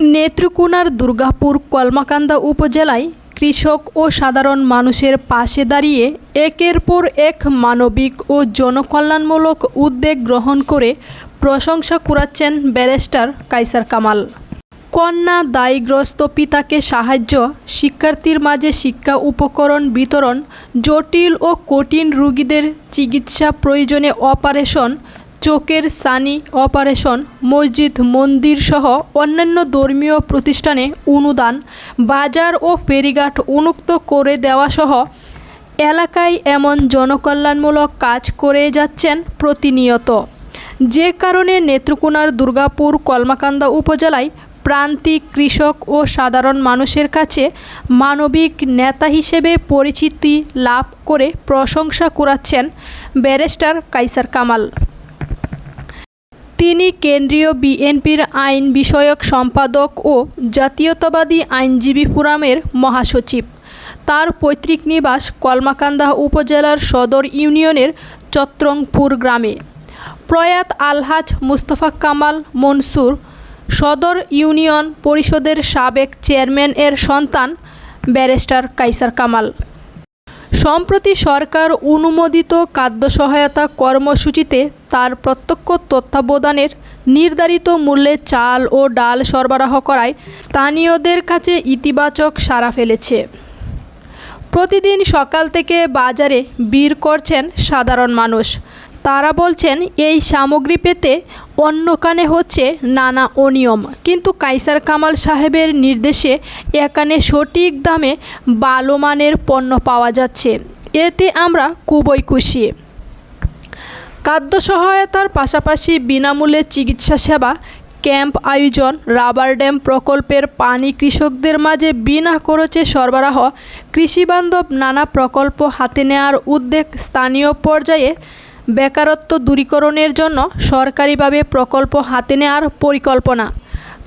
নেত্রকোনার দুর্গাপুর কলমাকান্দা উপজেলায় কৃষক ও সাধারণ মানুষের পাশে দাঁড়িয়ে একের পর এক মানবিক ও জনকল্যাণমূলক উদ্যোগ গ্রহণ করে প্রশংসা কুড়াচ্ছেন ব্যারিস্টার কাইসার কামাল। কন্যা দায়গ্রস্ত পিতাকে সাহায্য, শিক্ষার্থীর মাঝে শিক্ষা উপকরণ বিতরণ, জটিল ও কঠিন রোগীদের চিকিৎসা প্রয়োজনে অপারেশন চোখের সানি অপারেশন, মসজিদ, মন্দির সহ অন্যান্য ধর্মীয় প্রতিষ্ঠানে অনুদান, বাজার ও ফেরিঘাট উন্মুক্ত করে দেওয়া সহ এলাকায় এমন জনকল্যাণমূলক কাজ করে যাচ্ছেন প্রতিনিয়ত। যে কারণে নেত্রকোনার দুর্গাপুর, কলমাকান্দা উপজেলায় প্রান্তিক কৃষক ও সাধারণ মানুষের কাছে মানবিক নেতা হিসেবে পরিচিতি লাভ করে প্রশংসা কুড়াচ্ছেন ব্যারিস্টার কাইসার কামাল। তিনি কেন্দ্রীয় বিএনপির আইন বিষয়ক সম্পাদক ও জাতীয়তাবাদী আইনজীবী ফোরামের মহাসচিব। তার পৈতৃক নিবাস কলমাকান্দা উপজেলার সদর ইউনিয়নের চত্রংপুর গ্রামে। প্রয়াত আলহাজ মুস্তফা কামাল মনসুর, সদর ইউনিয়ন পরিষদের সাবেক চেয়ারম্যান এর সন্তান ব্যারিস্টার কাইসার কামাল। সম্প্রতি সরকার অনুমোদিত খাদ্য সহায়তা কর্মসূচিতে তার প্রত্যক্ষ তত্ত্বাবধানের নির্ধারিত মূল্যে চাল ও ডাল সরবরাহ করায় স্থানীয়দের কাছে ইতিবাচক সাড়া ফেলেছে। প্রতিদিন সকাল থেকে বাজারে ভিড় করছেন সাধারণ মানুষ। তারা বলছেন, এই সামগ্রী পেতে অন্য কানে হচ্ছে নানা অনিয়ম। কিন্তু কাইসার কামাল সাহেবের নির্দেশে একানে সঠিক দামে ভালো মানের পণ্য পাওয়া যাচ্ছে। এতে আমরা খুবই খুশি। খাদ্য সহায়তার পাশাপাশি বিনামূল্যে চিকিৎসা সেবা, ক্যাম্প আয়োজন, রাবার ড্যাম প্রকল্পের পানি কৃষকদের মাঝে বিনা খরচে সরবরাহ, কৃষিবান্ধব নানা প্রকল্প হাতে নেওয়ার উদ্যোগ স্থানীয় পর্যায়ে বেকারত্ব দূরীকরণের জন্য সরকারিভাবে প্রকল্প হাতে নেওয়ার পরিকল্পনা।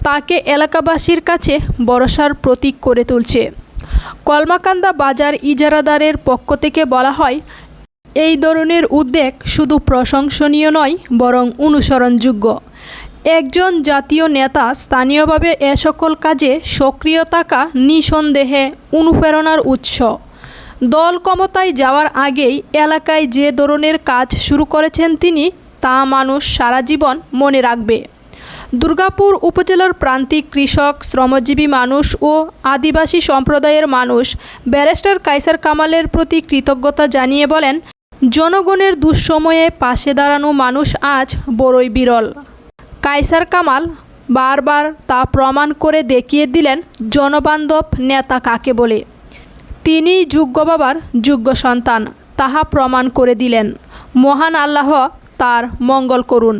তাকে এলাকাবাসীর কাছে ভরসার প্রতীক করে তুলছে। কলমাকান্দা বাজার ইজারাদারের পক্ষ থেকে বলা হয়, এই ধরনের উদ্যোগ শুধু প্রশংসনীয় নয়, বরং অনুসরণযোগ্য। একজন জাতীয় নেতা স্থানীয়ভাবে এ সকল কাজে সক্রিয় থাকা নিঃসন্দেহে অনুপ্রেরণার উৎস। দল ক্ষমতায় যাওয়ার আগেই এলাকায় যে ধরনের কাজ শুরু করেছেন তিনি, তা মানুষ সারা জীবন মনে রাখবে। দুর্গাপুর উপজেলার প্রান্তিক কৃষক, শ্রমজীবী মানুষ ও আদিবাসী সম্প্রদায়ের মানুষ ব্যারিস্টার কাইসার কামালের প্রতি কৃতজ্ঞতা জানিয়ে বলেন, জনগণের দুঃসময়ে পাশে দাঁড়ানো মানুষ আজ বড়ই বিরল। কাইসার কামাল বারবার তা প্রমাণ করে দেখিয়ে দিলেন জনবান্ধব নেতা কাকে বলে। তিনিই যোগ্য বাবার যোগ্য সন্তান তাহা প্রমাণ করে দিলেন। মহান আল্লাহ তার মঙ্গল করুন।